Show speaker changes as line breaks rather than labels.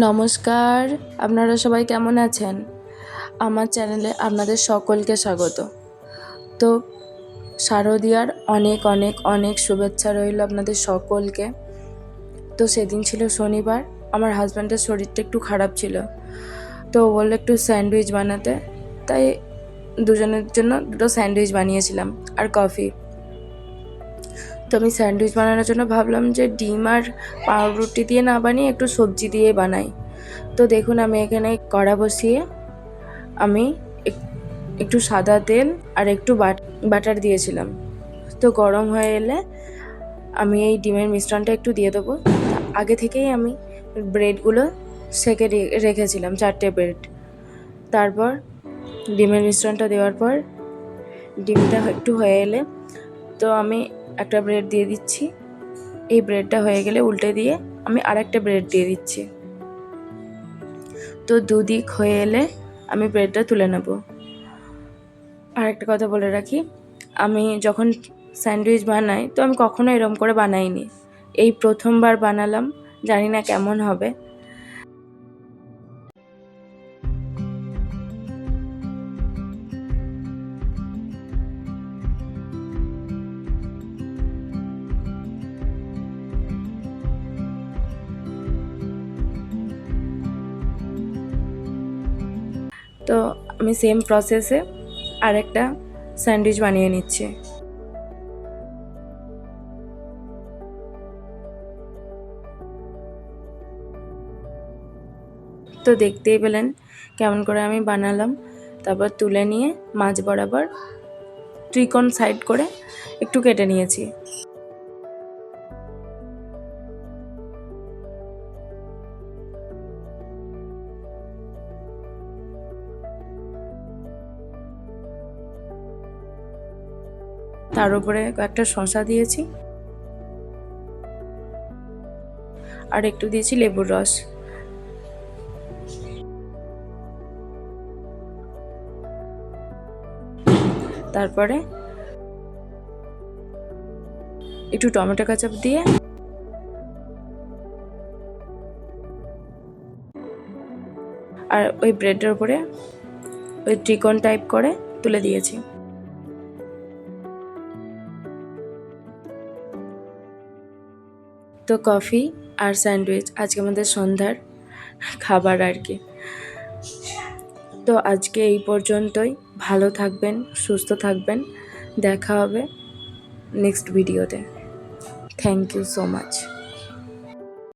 নমস্কার, আপনারা সবাই কেমন আছেন? আমার চ্যানেলে আপনাদের সকলকে স্বাগত। তো শারদীয়ার অনেক অনেক অনেক শুভেচ্ছা রইল আপনাদের সকলকে। তো সেদিন ছিল শনিবার, আমার হাজব্যান্ডের শরীরটা একটু খারাপ ছিল। তো বলল একটু স্যান্ডউইচ বানাতে। তাই দুজনের জন্য দুটো স্যান্ডউইচ বানিয়েছিলাম আর কফি। তো আমি স্যান্ডউইচ বানানোর জন্য ভাবলাম যে ডিম আর পাউরুটি দিয়ে না বানিয়ে একটু সবজি দিয়ে বানাই। তো দেখুন আমি এখানে কড়া বসিয়ে আমি এক- একটু সাদা তেল আর একটু বাট- বাটার দিয়েছিলাম। তো গরম হয়ে এলে আমি এই ডিমের মিশ্রণটা একটু দিয়ে দেবো। আগে থেকেই আমি ব্রেডগুলো সেকে রেখেছিলাম, চারটে ব্রেড। তারপর ডিমের মিশ্রণটা দেওয়ার পর ডিমটা একটু হয়ে এলে তো আমি একটা ব্রেড দিয়ে দিচ্ছি। এই ব্রেডটা হয়ে গেলে উল্টে দিয়ে আমি আরেকটা ব্রেড দিয়ে দিচ্ছি। তো দুদিক হয়ে এলে আমি ব্রেডটা তুলে নেব। আর একটা কথা বলে রাখি, আমি যখন স্যান্ডউইচ বানাই, তো আমি কখনো এরম করে বানাইনি। এই প্রথমবার বানালাম, জানি না কেমন হবে। তো আমি সেম প্রসেসে আরেকটা স্যান্ডউইচ বানিয়ে নিচ্ছি। তো দেখতেই পেলেন কেমন করে আমি বানালাম। তারপর তুলে নিয়ে মাছ বরাবর ত্রিকোণ সাইড করে একটু কেটে নিয়েছি। তার উপরে কয়েকটা শসা দিয়েছি। আর একটু দিয়েছি লেবুর রস। তারপরে একটু টমেটো কাচাপ দিয়ে আর ওই ব্রেডের উপরে ওই ত্রিকোণ টাইপ করে তুলে দিয়েছি। তো কফি আর স্যান্ডউইচ, আজকে আমাদের সন্ধ্যার খাবার আর কি। তো আজকে এই পর্যন্তই। ভালো থাকবেন, সুস্থ থাকবেন। দেখা হবে নেক্সট ভিডিওতে থ্যাংক ইউ সো মাচ